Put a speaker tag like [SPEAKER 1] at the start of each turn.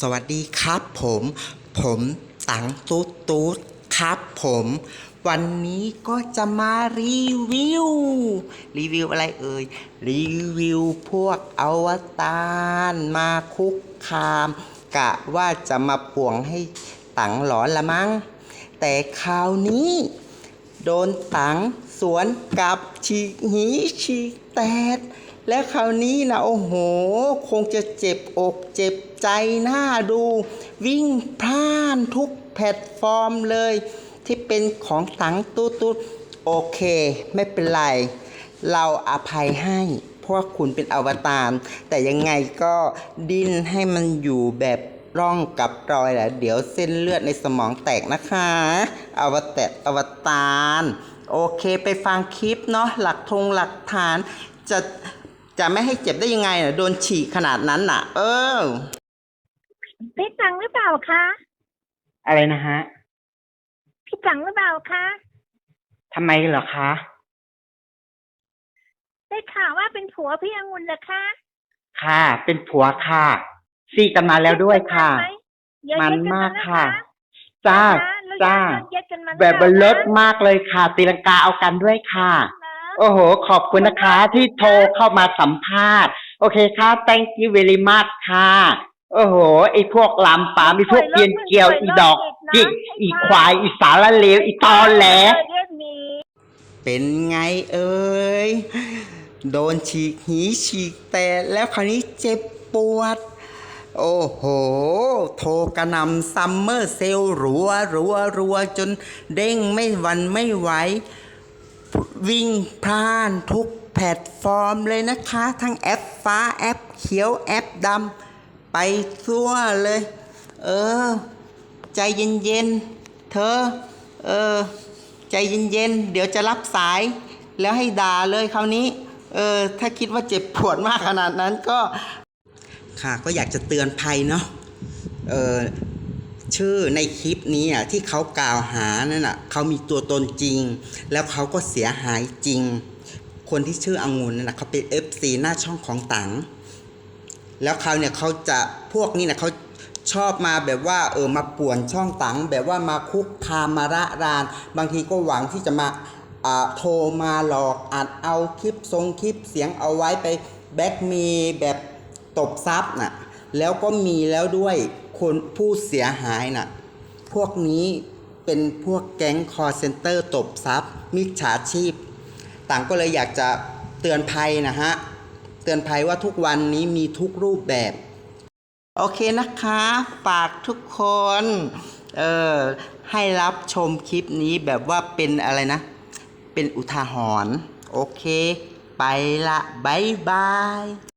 [SPEAKER 1] สวัสดีครับผม ผมตังตูดตูดครับผม วันนี้ก็จะมารีวิว รีวิวอะไรเอ่ย รีวิวพวกอวตารมาคุกคาม กะว่าจะมาป่วงให้ตังหลอนละมั้ง แต่คราวนี้ โดนตังสวนกับฉีหีฉีแตด และคราวนี้นะโอ้โห คงจะเจ็บอกเจ็บใจหน้าดู วิ่งพล่านทุกแพลตฟอร์มเลย ที่เป็นของตังตุ๊ดตุ๊ดโอเค ไม่เป็นไร เราอภัยให้ เพราะว่าคุณเป็นอวตารแต่ยังไงก็ดิ้นให้มันอยู่แบบร่องกับรอยแหละเดี๋ยวเส้นเลือดในสมองแตกนะคะ อวตารอวตาร โอเคไปฟังคลิปเนาะหลักธงหลักฐานจะ จะไม่ให้เจ็บได้ยังไงน่ะโดนฉีกขนาดนั้นน่ะ เออ
[SPEAKER 2] พี่ตังหรือเปล่าคะ
[SPEAKER 3] อะไรนะฮะ
[SPEAKER 2] พี่ตังหรือเปล่าคะ
[SPEAKER 3] ทำไมเหรอคะ
[SPEAKER 2] ได้ข่าวว่าเป็นผัวพี่องุ่นเหรอคะ
[SPEAKER 3] ค่ะ เป็นผัวค่ะ ซีกันมาแล้วด้วยค่ะ
[SPEAKER 2] เย็ดกันไหเย็ด
[SPEAKER 3] มัน
[SPEAKER 2] กัน
[SPEAKER 3] มาก
[SPEAKER 2] แล้ว
[SPEAKER 3] ค่ะ
[SPEAKER 2] น
[SPEAKER 3] จ้า
[SPEAKER 2] แล้ว
[SPEAKER 3] จ้า
[SPEAKER 2] เย็ดกันมาหรือ
[SPEAKER 3] แบบ
[SPEAKER 2] ปา
[SPEAKER 3] เลิศ
[SPEAKER 2] คะ
[SPEAKER 3] มากเลยค่ะ ตีลังกาเอากันด้วยค่ะ
[SPEAKER 2] นะ
[SPEAKER 3] โอ้โห ขอบคุณนะคะที่โทรเข้ามาสัมภาษณ์ โอเคค่ะ thank you very much ค่ะ โอ้โห ไอพวกลำปามไอพวกเกรียนเกลียวอีดอกจิกอีควาย อีสารเลว อีตอแหล
[SPEAKER 2] เรียกมี
[SPEAKER 1] เป็นไงเอ่ย โดนฉีกหีฉีกแต่แล้วคราวนี้เจ็บปวด โอ้โห โทรกระหนำซัมเมอร์เซลรัวรัวรัวจนเด้งไม่หวันไม่ไหว วิ่งพล่านทุกแพลตฟอร์มเลยนะคะ ทั้งแอปฟ้าแอปเขียวแอปดำไปทั่วเลย เออ ใจเย็นๆ เธอ เออ ใจเย็นๆ เดี๋ยวจะรับสาย แล้วให้ด่าเลยคราวนี้ เออ ถ้าคิดว่าเจ็บปวดมากขนาดนั้นก็ ค่ะก็อยากจะเตือนภัยเนาะเออ ชื่อในคลิปนี้อะที่เขากล่าวหานั่นอะเขามีตัวตนจริง แล้วเขาก็เสียหายจริง คนที่ชื่ออังุนนั่นนะเขาเป็น FC หน้าช่องของตังแล้วเขาเนี่ยเขาจะพวกนี้นะเขาชอบมาแบบว่าเออมาป่วนช่องตังแบบว่ามาคุกคามมาระราน บางทีก็หวังที่จะมาโทรมาหลอกอัดเอาคลิปทรงคลิปเสียงเอาไว้ไปแบ็กมีแบบตบซับน่ะแล้วก็มีแล้วด้วย คนผู้เสียหายน่ะ พวกนี้เป็นพวกแก๊งคอร์เซนเตอร์ตบซับมิจฉาชีพ ต่างก็เลยอยากจะเตือนภัยนะฮะ เตือนภัยว่าทุกวันนี้มีทุกรูปแบบ โอเคนะคะฝากทุกคนเออให้รับชมคลิปนี้แบบว่าเป็นอะไรนะ เป็นอุทาหรณ์โอเค ไปละบายบาย